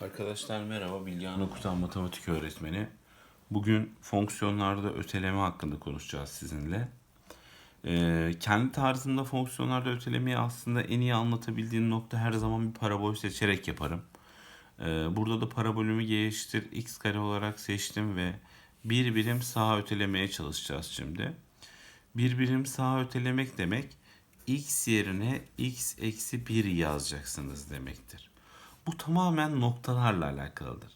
Arkadaşlar merhaba, Bilgehan Okutan matematik öğretmeni. Bugün fonksiyonlarda öteleme hakkında konuşacağız sizinle. Ee, kendi tarzımda fonksiyonlarda ötelemeyi aslında en iyi anlatabildiğim nokta her zaman bir parabol seçerek yaparım. Ee, burada da parabolümü eşittir x kare olarak seçtim ve bir birim sağa ötelemeye çalışacağız şimdi. Bir birim sağa ötelemek demek x yerine x eksi 1 yazacaksınız demektir. Bu tamamen noktalarla alakalıdır.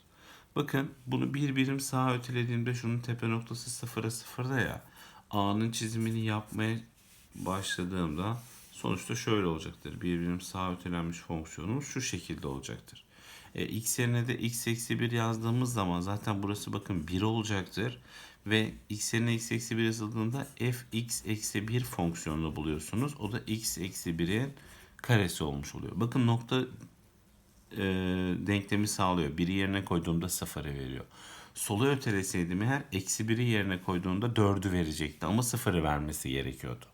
Bakın bunu bir birim sağa ötelediğimde şunun tepe noktası sıfıra sıfırda ya. A'nın çizimini yapmaya başladığımda sonuçta şöyle olacaktır. Bir birim sağa ötelenmiş fonksiyonumuz şu şekilde olacaktır. E, x yerine de x eksi 1 yazdığımız zaman zaten burası bakın 1 olacaktır. Ve x yerine x eksi 1 yazıldığında f x eksi 1 fonksiyonunu buluyorsunuz. O da x eksi 1'in karesi olmuş oluyor. Bakın nokta e, denklemi sağlıyor. Biri yerine koyduğumda sıfırı veriyor. Sola öteleseydim eğer eksi biri yerine koyduğumda dördü verecekti ama sıfırı vermesi gerekiyordu.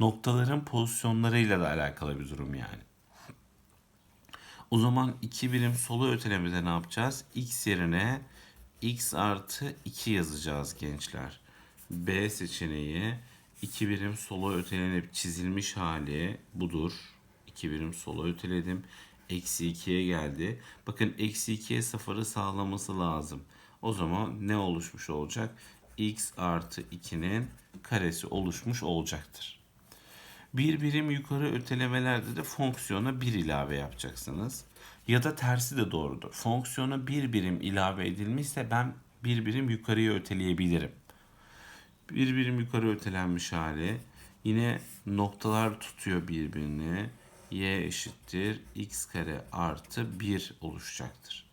Noktaların pozisyonlarıyla da alakalı bir durum yani. O zaman iki birim sola ötelemede ne yapacağız? X yerine x artı 2 yazacağız gençler. B seçeneği iki birim sola ötelenip çizilmiş hali budur. İki birim sola öteledim. Eksi 2'ye geldi. Bakın eksi 2'ye sıfırı sağlaması lazım. O zaman ne oluşmuş olacak? x artı 2'nin karesi oluşmuş olacaktır. Bir birim yukarı ötelemelerde de fonksiyona bir ilave yapacaksınız. Ya da tersi de doğrudur. Fonksiyona bir birim ilave edilmişse ben bir birim yukarıya öteleyebilirim. Bir birim yukarı ötelenmiş hali. Yine noktalar tutuyor birbirini. Y eşittir x kare artı 1 oluşacaktır.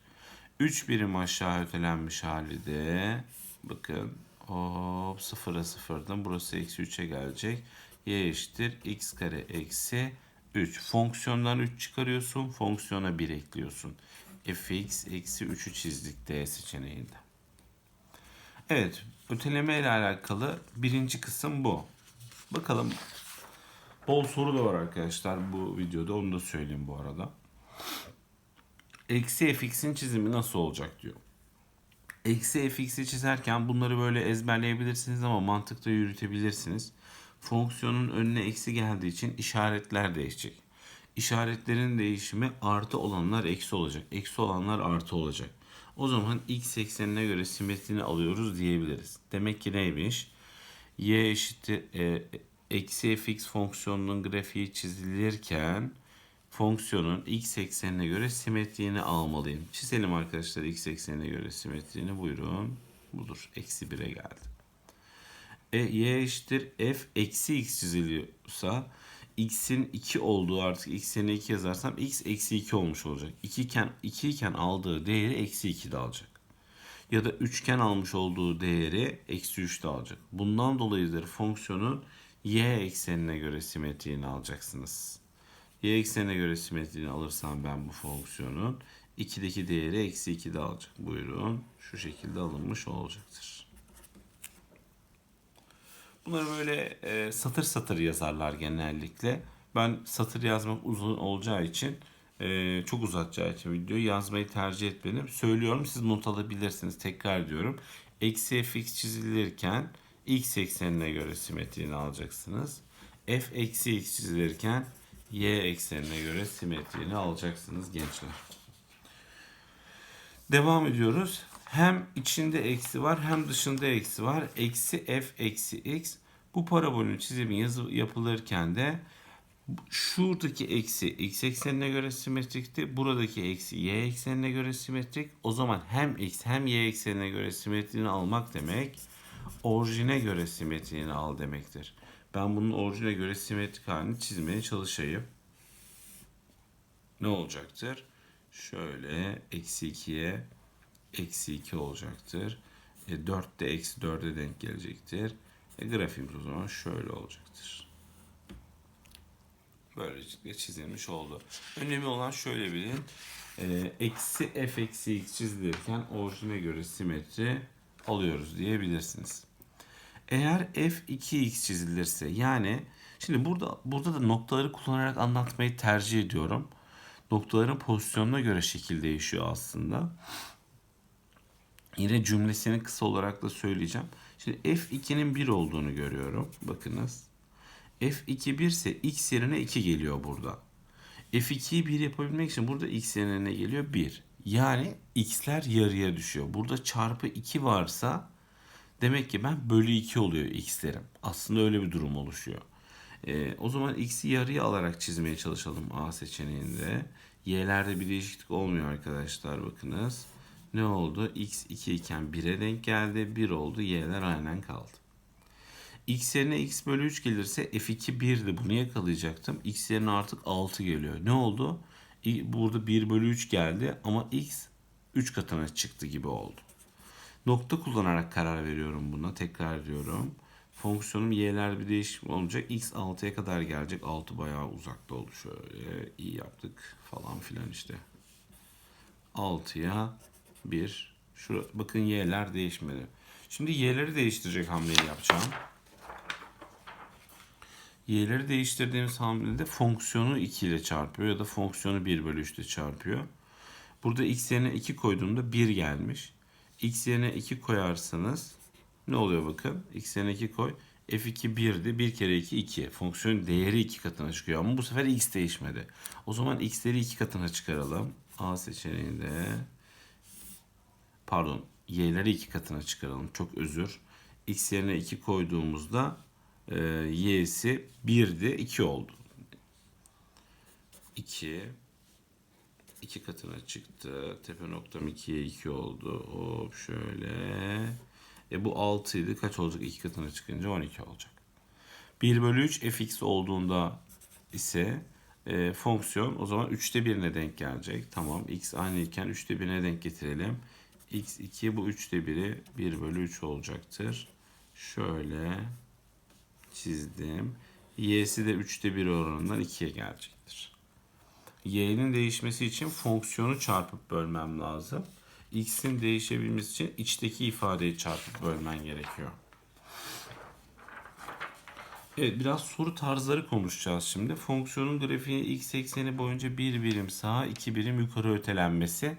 3 birim aşağı ötelenmiş hali de bakın hop sıfıra sıfırdan burası eksi 3'e gelecek. y eşittir x kare eksi 3. Fonksiyondan 3 çıkarıyorsun. Fonksiyona 1 ekliyorsun. fx eksi 3'ü çizdik D seçeneğinde. Evet. Öteleme ile alakalı birinci kısım bu. Bakalım. Bol soru da var arkadaşlar bu videoda. Onu da söyleyeyim bu arada. Eksi fx'in çizimi nasıl olacak diyor. Eksi fx'i çizerken bunları böyle ezberleyebilirsiniz ama mantıkta yürütebilirsiniz. Fonksiyonun önüne eksi geldiği için işaretler değişecek. İşaretlerin değişimi artı olanlar eksi olacak. Eksi olanlar artı olacak. O zaman x eksenine göre simetrini alıyoruz diyebiliriz. Demek ki neymiş? y eşittir e, eksi fx fonksiyonunun grafiği çizilirken fonksiyonun x eksenine göre simetriğini almalıyım. Çizelim arkadaşlar x eksenine göre simetriğini buyurun. Budur. Eksi 1'e geldi. E, y eşittir f eksi x çiziliyorsa x'in 2 olduğu artık x yerine 2 yazarsam x eksi 2 olmuş olacak. 2 iken, 2 iken aldığı değeri eksi 2 de alacak. Ya da üçgen almış olduğu değeri eksi 3 de alacak. Bundan dolayıdır fonksiyonun y eksenine göre simetriğini alacaksınız. Y eksenine göre simetriğini alırsam ben bu fonksiyonun 2'deki değeri eksi 2 de alacak. Buyurun şu şekilde alınmış olacaktır. Bunları böyle e, satır satır yazarlar genellikle. Ben satır yazmak uzun olacağı için e, çok uzatacağı için videoyu yazmayı tercih etmedim. Söylüyorum siz not alabilirsiniz. Tekrar diyorum. Eksi fx çizilirken x eksenine göre simetriğini alacaksınız. f eksi x çizilirken y eksenine göre simetriğini alacaksınız gençler. Devam ediyoruz. Hem içinde eksi var hem dışında eksi var. Eksi f eksi x. Bu parabolün çizimi yazı yapılırken de şuradaki eksi x eksenine göre simetrikti. Buradaki eksi y eksenine göre simetrik. O zaman hem x hem y eksenine göre simetriğini almak demek orijine göre simetriğini al demektir. Ben bunun orijine göre simetrik halini çizmeye çalışayım. Ne olacaktır? Şöyle eksi 2'ye eksi 2 olacaktır. E, 4 de eksi 4'e denk gelecektir. E, grafiğimiz o zaman şöyle olacaktır. Böylelikle çizilmiş oldu. Önemli olan şöyle bilin. E, eksi f eksi x çizilirken orijine göre simetri alıyoruz diyebilirsiniz. Eğer f 2x çizilirse yani şimdi burada burada da noktaları kullanarak anlatmayı tercih ediyorum. Noktaların pozisyonuna göre şekil değişiyor aslında. Yine cümlesini kısa olarak da söyleyeceğim. Şimdi f2'nin 1 olduğunu görüyorum. Bakınız. f2 1 ise x yerine 2 geliyor burada. f2'yi 1 yapabilmek için burada x yerine ne geliyor? 1. Yani x'ler yarıya düşüyor. Burada çarpı 2 varsa demek ki ben bölü 2 oluyor x'lerim. Aslında öyle bir durum oluşuyor. Ee, o zaman x'i yarıya alarak çizmeye çalışalım A seçeneğinde. Y'lerde bir değişiklik olmuyor arkadaşlar bakınız. Ne oldu? x 2 iken 1'e denk geldi. 1 oldu. Y'ler aynen kaldı. X yerine x bölü 3 gelirse f2 1'di. Bunu yakalayacaktım. X yerine artık 6 geliyor. Ne oldu? Burada 1 bölü 3 geldi ama x 3 katına çıktı gibi oldu. Nokta kullanarak karar veriyorum buna. Tekrar diyorum. Fonksiyonum y'lerde bir değişim olacak. x 6'ya kadar gelecek. 6 bayağı uzakta oldu. Şöyle iyi yaptık falan filan işte. 6'ya 1. Şu, bakın y'ler değişmedi. Şimdi y'leri değiştirecek hamleyi yapacağım. Y'leri değiştirdiğimiz hamlede fonksiyonu 2 ile çarpıyor ya da fonksiyonu 1 bölü 3 ile çarpıyor. Burada x yerine 2 koyduğumda 1 gelmiş. x yerine 2 koyarsanız ne oluyor bakın. x yerine 2 koy. f2 1'di. 1 kere 2 2. Fonksiyonun değeri 2 katına çıkıyor ama bu sefer x değişmedi. O zaman x'leri 2 katına çıkaralım. A seçeneğinde pardon y'leri 2 katına çıkaralım. Çok özür. x yerine 2 koyduğumuzda e, y'si 1'di 2 oldu. 2 2 katına çıktı. Tepe noktam 2'ye 2 oldu. Hop şöyle. E bu 6 idi. Kaç olacak? 2 katına çıkınca 12 olacak. 1 bölü 3 fx olduğunda ise e, fonksiyon o zaman 3'te 1'ine denk gelecek. Tamam x aynı iken 3'te 1'ine denk getirelim. x2 bu 3'te 1'i 1 bölü 3 olacaktır. Şöyle çizdim. y'si de 3'te 1 oranından 2'ye gelecektir. y'nin değişmesi için fonksiyonu çarpıp bölmem lazım. x'in değişebilmesi için içteki ifadeyi çarpıp bölmen gerekiyor. Evet biraz soru tarzları konuşacağız şimdi. Fonksiyonun grafiği x ekseni boyunca bir birim sağa, iki birim yukarı ötelenmesi.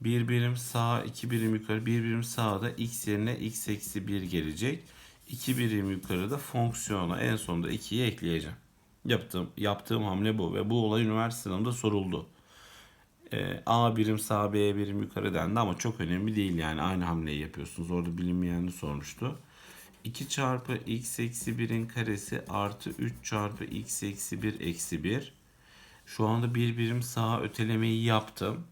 Bir birim sağa, iki birim yukarı, bir birim sağda x yerine x eksi 1 gelecek. İki birim yukarıda fonksiyona en sonunda 2'yi ekleyeceğim. Yaptığım, yaptığım hamle bu ve bu olay üniversite sınavında soruldu. Ee, A birim sağ, B birim yukarı dendi ama çok önemli değil yani aynı hamleyi yapıyorsunuz. Orada bilinmeyenli sormuştu. 2 çarpı x eksi 1'in karesi artı 3 çarpı x eksi 1 eksi 1. Şu anda bir birim sağa ötelemeyi yaptım.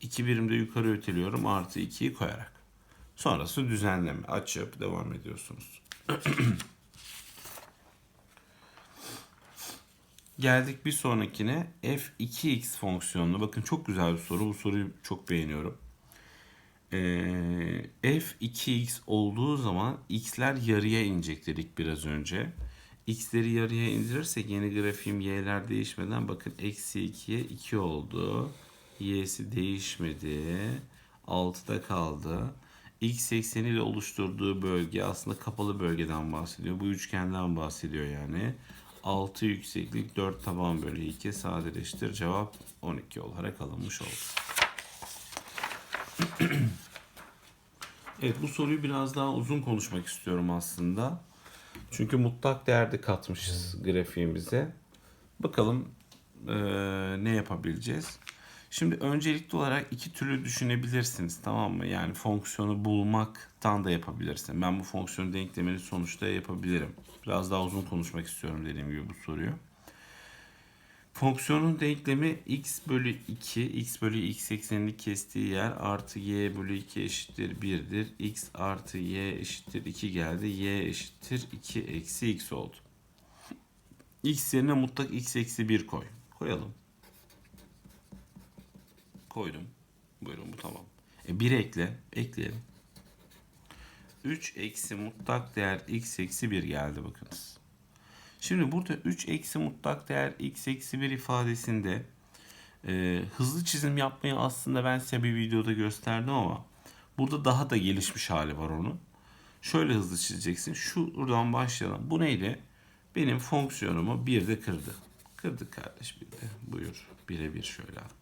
2 birim de yukarı öteliyorum artı 2'yi koyarak. Sonrası düzenleme. Açıp devam ediyorsunuz. Geldik bir sonrakine f2x fonksiyonuna. Bakın çok güzel bir soru. Bu soruyu çok beğeniyorum. Ee, f2x olduğu zaman x'ler yarıya inecek dedik biraz önce. x'leri yarıya indirirsek yeni grafiğim y'ler değişmeden bakın eksi 2'ye 2 oldu. y'si değişmedi. 6'da kaldı. X ekseniyle oluşturduğu bölge aslında kapalı bölgeden bahsediyor. Bu üçgenden bahsediyor yani. 6 yükseklik 4 taban bölü 2 sadeleştir. Cevap 12 olarak alınmış oldu. Evet bu soruyu biraz daha uzun konuşmak istiyorum aslında. Çünkü mutlak değerde katmışız grafiğimize. Bakalım eee, ne yapabileceğiz. Şimdi öncelikli olarak iki türlü düşünebilirsiniz tamam mı? Yani fonksiyonu bulmaktan da yapabilirsin. Ben bu fonksiyon denklemini sonuçta yapabilirim. Biraz daha uzun konuşmak istiyorum dediğim gibi bu soruyu. Fonksiyonun denklemi x bölü 2, x bölü x eksenini kestiği yer artı y bölü 2 eşittir 1'dir. x artı y eşittir 2 geldi. y eşittir 2 eksi x oldu. x yerine mutlak x eksi 1 koy. Koyalım. Koydum. Buyurun bu tamam. E 1 ekle. Ekleyelim. 3 eksi mutlak değer x eksi 1 geldi bakınız. Şimdi burada 3 eksi mutlak değer x eksi 1 ifadesinde e, hızlı çizim yapmayı aslında ben size bir videoda gösterdim ama burada daha da gelişmiş hali var onun. Şöyle hızlı çizeceksin. Şuradan başlayalım. Bu neydi? Benim fonksiyonumu bir de kırdı. Kırdık kardeş bir de. Buyur. Bire bir şöyle hatta.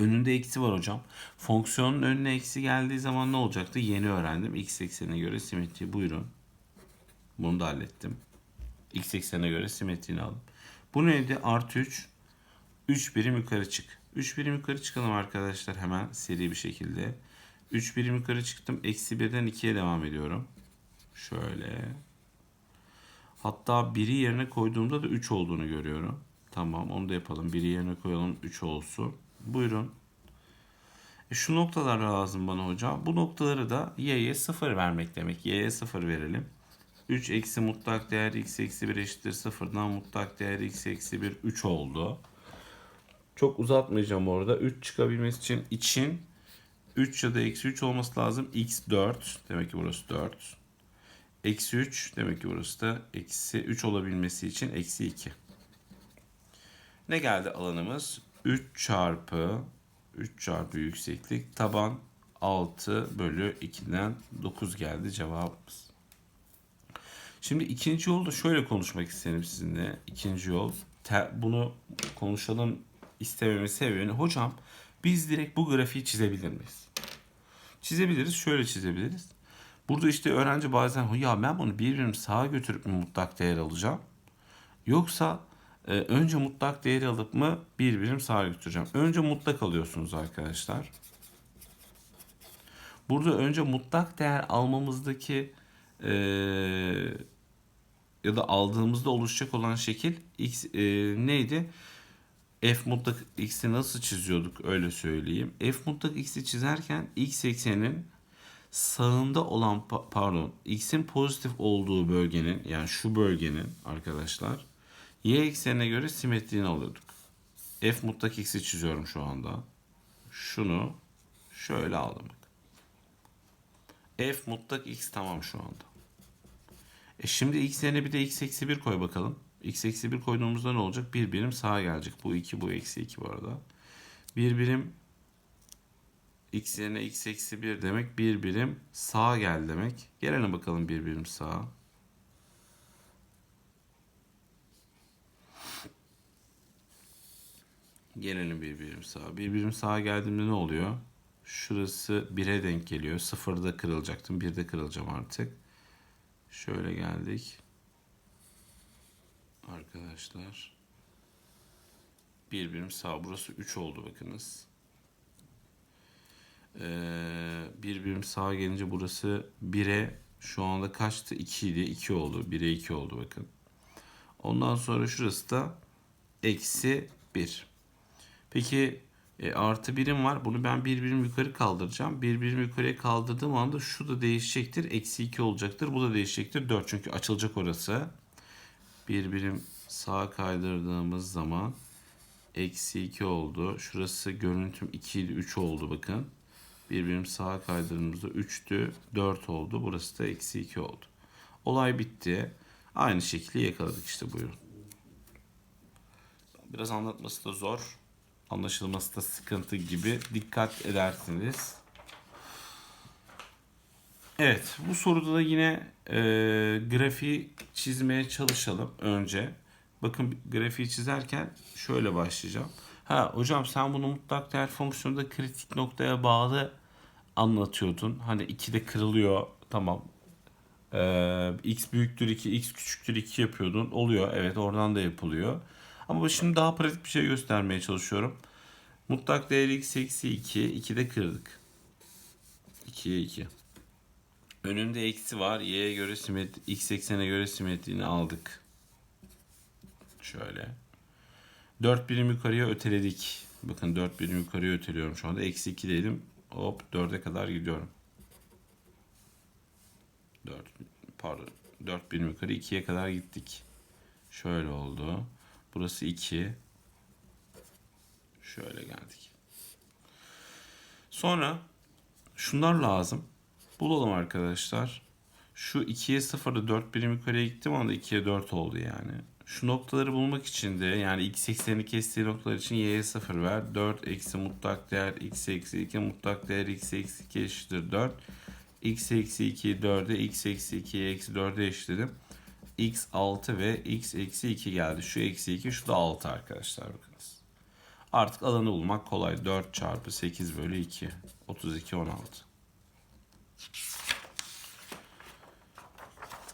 Önünde eksi var hocam. Fonksiyonun önüne eksi geldiği zaman ne olacaktı? Yeni öğrendim. X eksenine göre simetri. Buyurun. Bunu da hallettim. X eksenine göre simetriğini aldım. Bu neydi? Artı 3. 3 birim yukarı çık. 3 birim yukarı çıkalım arkadaşlar hemen seri bir şekilde. 3 birim yukarı çıktım. Eksi 1'den 2'ye devam ediyorum. Şöyle. Hatta 1'i yerine koyduğumda da 3 olduğunu görüyorum. Tamam onu da yapalım. 1'i yerine koyalım 3 olsun. Buyurun. E şu noktalar lazım bana hocam. Bu noktaları da y'ye 0 vermek demek. y'ye 0 verelim. 3 eksi mutlak değer x eksi 1 eşittir 0'dan mutlak değer x eksi 1 3 oldu. Çok uzatmayacağım orada. 3 çıkabilmesi için için 3 ya da eksi 3 olması lazım. x 4. Demek ki burası 4. Eksi 3. Demek ki burası da eksi 3 olabilmesi için eksi 2. Ne geldi alanımız? 3 çarpı 3 çarpı yükseklik taban 6 bölü 2'den 9 geldi cevabımız. Şimdi ikinci yolda şöyle konuşmak isterim sizinle. İkinci yol. Bunu konuşalım istememin sebebi hocam biz direkt bu grafiği çizebilir miyiz? Çizebiliriz. Şöyle çizebiliriz. Burada işte öğrenci bazen ya ben bunu bir birim sağa götürüp mü mutlak değer alacağım? Yoksa e, önce mutlak değeri alıp mı bir birim sağa götüreceğim? Önce mutlak alıyorsunuz arkadaşlar. Burada önce mutlak değer almamızdaki e, ya da aldığımızda oluşacak olan şekil x e, neydi? f mutlak x'i nasıl çiziyorduk öyle söyleyeyim. f mutlak x'i çizerken x eksenin sağında olan pardon x'in pozitif olduğu bölgenin yani şu bölgenin arkadaşlar y eksenine göre simetriğini alıyorduk. f mutlak x'i çiziyorum şu anda. Şunu şöyle aldım. f mutlak x tamam şu anda. E şimdi x yerine bir de x eksi 1 koy bakalım. x eksi 1 koyduğumuzda ne olacak? Bir birim sağa gelecek. Bu 2 bu eksi 2 bu arada. Bir birim x yerine x eksi 1 demek. Bir birim sağa gel demek. Gelelim bakalım bir birim sağa. Gelelim bir birim sağa. Bir sağa geldiğimde ne oluyor? Şurası 1'e denk geliyor. 0'da kırılacaktım. 1'de kırılacağım artık. Şöyle geldik. Arkadaşlar. Bir birim sağ. Burası 3 oldu bakınız. Ee, bir sağa gelince burası 1'e şu anda kaçtı? 2 idi. 2 oldu. 1'e 2 oldu bakın. Ondan sonra şurası da eksi 1. Peki e, artı birim var. Bunu ben bir birim yukarı kaldıracağım. Bir birim yukarıya kaldırdığım anda şu da değişecektir. Eksi 2 olacaktır. Bu da değişecektir. 4 çünkü açılacak orası. Bir birim sağa kaydırdığımız zaman eksi 2 oldu. Şurası görüntüm 2 idi 3 oldu bakın. Bir birim sağa kaydırdığımızda 3'tü 4 oldu. Burası da eksi 2 oldu. Olay bitti. Aynı şekilde yakaladık işte buyurun. Biraz anlatması da zor anlaşılması da sıkıntı gibi dikkat edersiniz. Evet bu soruda da yine e, grafiği çizmeye çalışalım önce. Bakın grafiği çizerken şöyle başlayacağım. Ha hocam sen bunu mutlak değer fonksiyonunda kritik noktaya bağlı anlatıyordun. Hani 2'de kırılıyor tamam. Ee, x büyüktür 2, x küçüktür 2 yapıyordun. Oluyor evet oradan da yapılıyor. Ama şimdi daha pratik bir şey göstermeye çalışıyorum. Mutlak değer x eksi 2. 2'de kırdık. 2'ye 2. Önünde eksi var. Y'ye göre simetri, x eksene göre simetriğini aldık. Şöyle. 4 birim yukarıya öteledik. Bakın 4 birim yukarıya öteliyorum şu anda. Eksi 2 dedim. Hop 4'e kadar gidiyorum. 4 pardon 4 birim yukarı 2'ye kadar gittik. Şöyle oldu. Burası 2. Şöyle geldik. Sonra şunlar lazım. Bulalım arkadaşlar. Şu 2'ye 0'da 4 birim yukarıya gittim ama 2'ye 4 oldu yani. Şu noktaları bulmak için de yani x eksenini kestiği noktalar için y'ye 0 ver. 4 eksi mutlak değer x eksi 2 mutlak değer x eksi 2 eşittir 4. x eksi 2'yi 4'e x eksi 2'ye eksi 4'e eşitledim. X 6 ve x eksi 2 geldi. Şu eksi 2 şu da 6 arkadaşlar bakınız. Artık alanı bulmak kolay. 4 çarpı 8 bölü 2. 32, 16.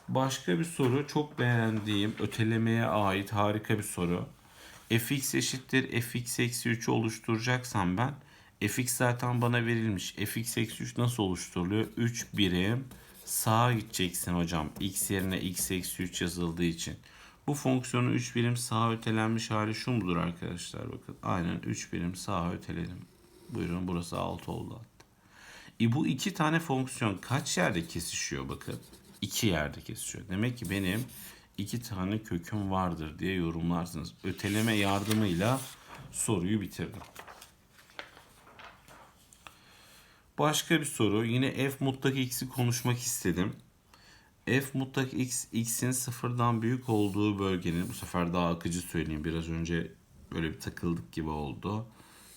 Başka bir soru çok beğendiğim ötelemeye ait harika bir soru. fx eşittir fx eksi 3'ü oluşturacaksam ben fx zaten bana verilmiş. fx eksi 3 nasıl oluşturuluyor? 3 birim sağa gideceksin hocam. x yerine x eksi 3 yazıldığı için. Bu fonksiyonun 3 birim sağa ötelenmiş hali şu mudur arkadaşlar? Bakın aynen 3 birim sağa öteledim. Buyurun burası 6 oldu hatta. E bu iki tane fonksiyon kaç yerde kesişiyor bakın. İki yerde kesişiyor. Demek ki benim iki tane köküm vardır diye yorumlarsınız. Öteleme yardımıyla soruyu bitirdim. Başka bir soru. Yine f mutlak x'i konuşmak istedim. f mutlak x, x'in sıfırdan büyük olduğu bölgenin, bu sefer daha akıcı söyleyeyim. Biraz önce böyle bir takıldık gibi oldu.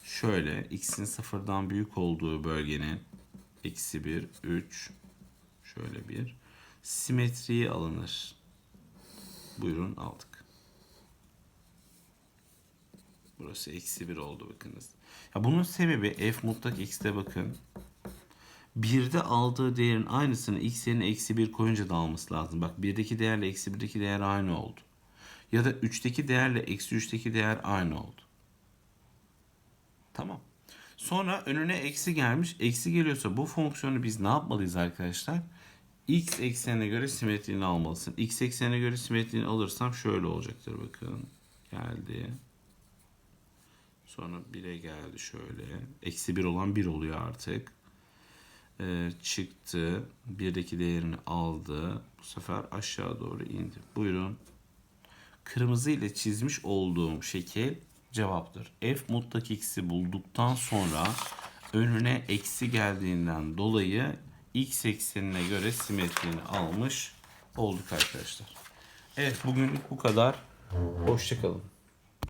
Şöyle, x'in sıfırdan büyük olduğu bölgenin eksi 1, 3, şöyle bir simetriği alınır. Buyurun aldık. Burası eksi 1 oldu bakınız. Ya bunun sebebi f mutlak x'te bakın. 1'de aldığı değerin aynısını x yerine eksi 1 koyunca da alması lazım. Bak 1'deki değerle eksi 1'deki değer aynı oldu. Ya da 3'teki değerle eksi 3'teki değer aynı oldu. Tamam. Sonra önüne eksi gelmiş. Eksi geliyorsa bu fonksiyonu biz ne yapmalıyız arkadaşlar? X eksenine göre simetriğini almalısın. X eksenine göre simetriğini alırsam şöyle olacaktır bakın. Geldi. Sonra 1'e geldi şöyle. Eksi 1 olan 1 oluyor artık. Ee, çıktı. 1'deki değerini aldı. Bu sefer aşağı doğru indi. Buyurun. Kırmızı ile çizmiş olduğum şekil cevaptır. F mutlak x'i bulduktan sonra önüne eksi geldiğinden dolayı x eksenine göre simetriğini almış olduk arkadaşlar. Evet bugünlük bu kadar. Hoşçakalın.